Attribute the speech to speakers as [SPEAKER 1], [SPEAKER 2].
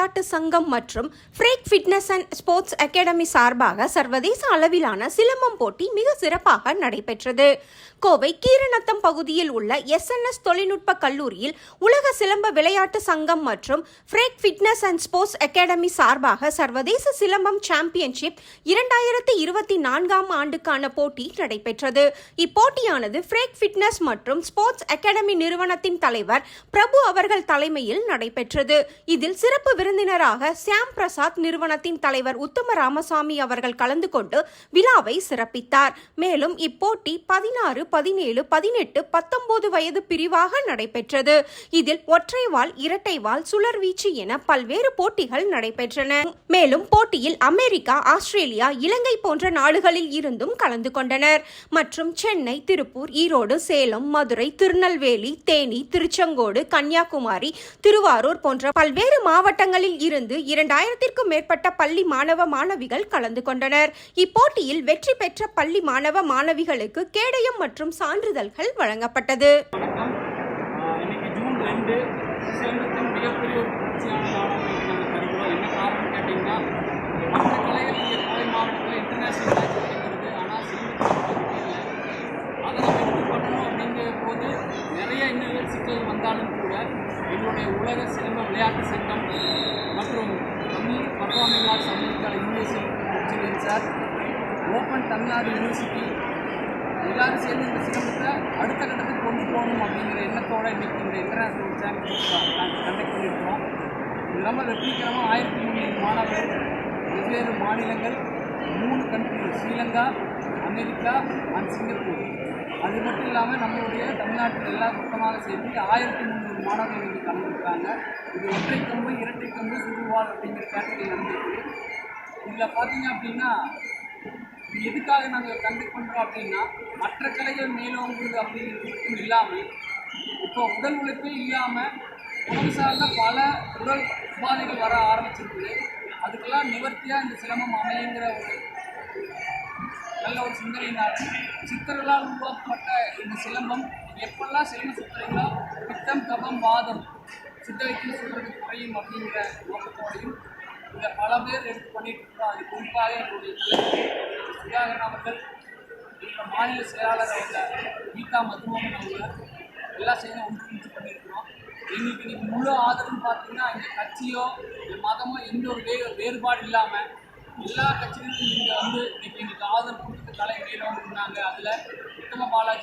[SPEAKER 1] விளையாட்டு சங்கம் மற்றும் freak fitness and sports academy சார்பாக சர்வதேச அளவிலான சிலம்பம் போட்டி மிக சிறப்பாக நடைபெற்றது. கோவை கீரநத்தம் பகுதியில் உள்ள எஸ்என்எஸ் தொழில்நுட்ப கல்லூரியில் உலக சிலம்ப விளையாட்டு சங்கம் மற்றும் freak fitness and sports academy சார்பாக சர்வதேச சிலம்பம் சாம்பியன்ஷிப் இரண்டாயிரத்தி இருபத்தி நான்காம் ஆண்டுக்கான போட்டி நடைபெற்றது. இப்போட்டியானது ஃப்ரேக் ஃபிட்னஸ் மற்றும் ஸ்போர்ட்ஸ் அகாடமி நிறுவனத்தின் தலைவர் பிரபு அவர்கள் தலைமையில் நடைபெற்றது. இதில் சிறப்பு விருந்தினராக சியாம் பிரசாத் நிறுவனத்தின் தலைவர் உத்தம ராமசாமி அவர்கள் கலந்து கொண்டு விழாவை சிறப்பித்தார். மேலும் இப்போட்டி பதினாறு பதினேழு பதினெட்டு பத்தொன்பது வயது பிரிவாக நடைபெற்றது. இதில் ஒற்றை வால் இரட்டை வால் சுழற்வீச்சு என பல்வேறு போட்டிகள் நடைபெற்றன. மேலும் போட்டியில் அமெரிக்கா ஆஸ்திரேலியா இலங்கை போன்ற நாடுகளில் இருந்தும் கலந்து கொண்டனர். மற்றும் சென்னை திருப்பூர் ஈரோடு சேலம் மதுரை திருநெல்வேலி தேனி திருச்செங்கோடு கன்னியாகுமரி திருவாரூர் போன்ற பல்வேறு மாவட்டங்கள் மாவட்டங்களில் இருந்து இரண்டாயிரத்திற்கும் மேற்பட்ட பள்ளி மாணவ மாணவிகள் கலந்து கொண்டனர். இப்போட்டியில் வெற்றி பெற்ற பள்ளி மாணவ மாணவிகளுக்கு கேடயம் மற்றும் சான்றிதழ்கள் வழங்கப்பட்டது.
[SPEAKER 2] என்ன காரணம் மற்ற கலைகள் இங்கே கோவை மாவட்டத்தில் இன்டர்நேஷனல் உலக சிலம்ப விளையாட்டு சங்கம் மற்றும் Tamil performing arts America university sir open Tamil Nadu university எல்லாரும் சேர்ந்து இந்த சிலம்பத்தை அடுத்த கட்டத்துக்கு கொண்டு போகணும் அப்படிங்கிற எண்ணத்தோட இன்றைக்கி இந்த இன்டர்நேஷ்னல் சாம்பியன்ஷிப் நாங்கள் கண்டக்ட் பண்ணியிருக்கிறோம் இது இல்லாமல் வெற்றிகரமாக ஆயிரத்தி முந்நூறு மாணவர்கள் வெவ்வேறு மாநிலங்கள் மூணு country Sri Lanka America and Singapore. அது மட்டும் இல்லாமல் நம்மளுடைய தமிழ்நாட்டில் எல்லாம் மொத்தமாக சேர்த்து ஆயிரத்தி முந்நூறு மாணவர்கள் கலந்துருக்காங்க. இது ஒற்றை கம்பு இரட்டை கம்பு சுருவால் அப்படிங்கிற கேட்டகரி நடந்திருக்கு இதில் பார்த்தீங்க அப்படின்னா எதுக்காக நாங்கள் கண்டக்ட் பண்ணுறோம் அப்படின்னா மற்ற கலைகள் மேலோங்குறது அப்படிங்கிறது இல்லாமல் இப்போ உடல் உழைப்பே இல்லாமல் உடல் சார்ந்த பல உடல் உபாதைகள் வர ஆரம்பிச்சிருக்குது. அதுக்கெல்லாம் நிவர்த்தியாக இந்த சிரமம் அமையுங்கிற ஒரு நல்ல ஒரு சிந்தனையினால் சித்தர்களால் உருவாக்கப்பட்ட இந்த சிலம்பம் எப்பெல்லாம் சிலம்ப சுற்றுறீங்களோ பித்தம் கபம் வாதம் சித்த சொல்றது குறையும் அப்படிங்கிற நோக்கத்தோடையும் இந்த பல பேர் எடுத்து பண்ணிட்டு இருக்கோம் அது குறிப்பாக என்னுடைய சுதாகரன் அவர்கள் எங்கள் மாநில செயலாளர் அவங்க கீதா மதுமோகன் அவங்க எல்லாம் சேர்ந்து ஒன்று பண்ணியிருக்கிறோம். எங்களுக்கு இன்னைக்கு முழு ஆதரவுன்னு பார்த்தீங்கன்னா இந்த கட்சியோ இந்த மதமோ எந்த ஒரு வே வேறுபாடு இல்லாமல் எல்லா கட்சியிலும் நீங்கள் வந்து இன்னைக்கு எங்களுக்கு ஆதரவு கொடுத்து தலை வேணும் இருந்தாங்க அதில் உத்தம பாலாஜி